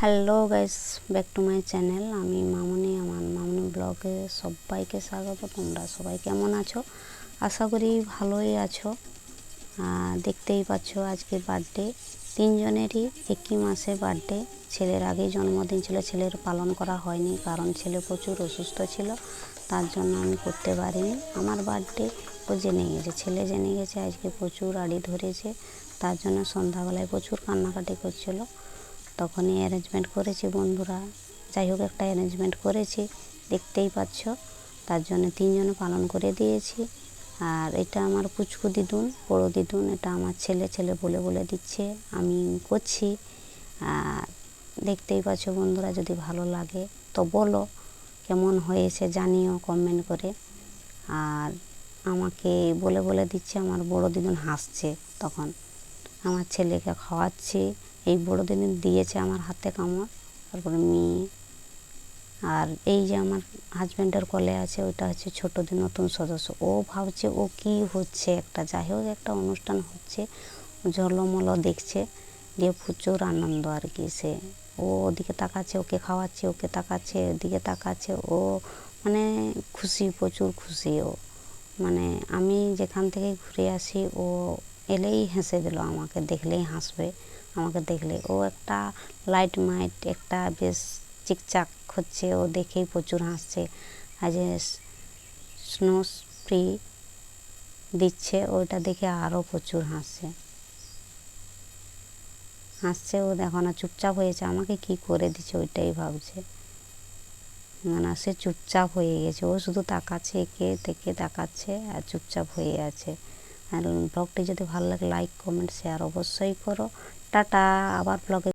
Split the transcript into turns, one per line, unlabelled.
Hello guys back to my channel আমি মামনি, আমার মামনি ব্লগে সবাইকে স্বাগত। তোমরা সবাই কেমন আছো? আশা করি ভালোই আছো। দেখতেই পাচ্ছ আজকে বার্থডে তিনজনেরই একই মাসে বার্থডে ছেলের আগেই জন্মদিন ছিল, ছেলের পালন করা হয়নি কারণ ছেলে প্রচুর অসুস্থ ছিল। তার জন্য আমি করতে পারিনি। আমার বার্থডে ও জেনে গেছে, ছেলে জেনে গেছে আজকে প্রচুর আড়ি ধরেছে। তার জন্য সন্ধ্যাবেলায় প্রচুর কান্নাকাটি করছিল। তখনই অ্যারেঞ্জমেন্ট করেছি বন্ধুরা। যাই হোক, একটা অ্যারেঞ্জমেন্ট করেছি, দেখতেই পাচ্ছ। তার জন্য তিনজনে পালন করে দিয়েছি। আর এটা আমার পুচকু দিদুন, বড় দিদুন, এটা আমার ছেলে ছেলে বলে বলে দিচ্ছে, আমি করছি। আর দেখতেই পাচ্ছ বন্ধুরা, যদি ভালো লাগে তো বলো, কেমন হয়েছে জানিও কমেন্ট করে। আর আমাকে বলে বলে দিচ্ছে, আমার বড় দিদুন হাসছে তখন। আমার ছেলেকে খাওয়াচ্ছি এই বড় দিন দিয়েছে আমার হাতে কামড়, তারপরে মেয়ে। আর এই যে আমার হাজব্যান্ডের কলে আছে, ওইটা হচ্ছে ছোট দিন নতুন সদস্য। ও ভাবছে ও কি হচ্ছে একটা, যাই হোক একটা অনুষ্ঠান হচ্ছে, ঝলমলো দেখছে দিয়ে প্রচুর আনন্দ আর কি। সে ও ওদিকে তাকাচ্ছে, ওকে খাওয়াচ্ছে, ওকে তাকাচ্ছে ওদিকে তাকাচ্ছে, ও মানে খুশি, প্রচুর খুশি ও। মানে আমি যেখান থেকে ঘুরে আসি, ও এলেই হেসে দিল আমাকে, দেখলেই হাসবে। আমাকে দেখলে। ও একটা লাইট মাইট একটা বেশ চিকচাক হচ্ছে। ও দেখেই প্রচুর হাসছে। আজ স্নো স্প্রি দিচ্ছে, ওইটা দেখে আরও প্রচুর হাসছে। হাসছে ও দেখো না, চুপচাপ হয়েছে। আমাকে কি করে দিচ্ছে, ওইটাই ভাবছে। না সে চুপচাপ হয়ে গেছে। ও শুধু তাকাচ্ছে, একে দেখে তাকাচ্ছে আর চুপচাপ হয়ে আছে। আর ব্লগটি যদি ভালো লাগে লাইক কমেন্ট শেয়ার অবশ্যই করো। টাটা আবার ব্লগে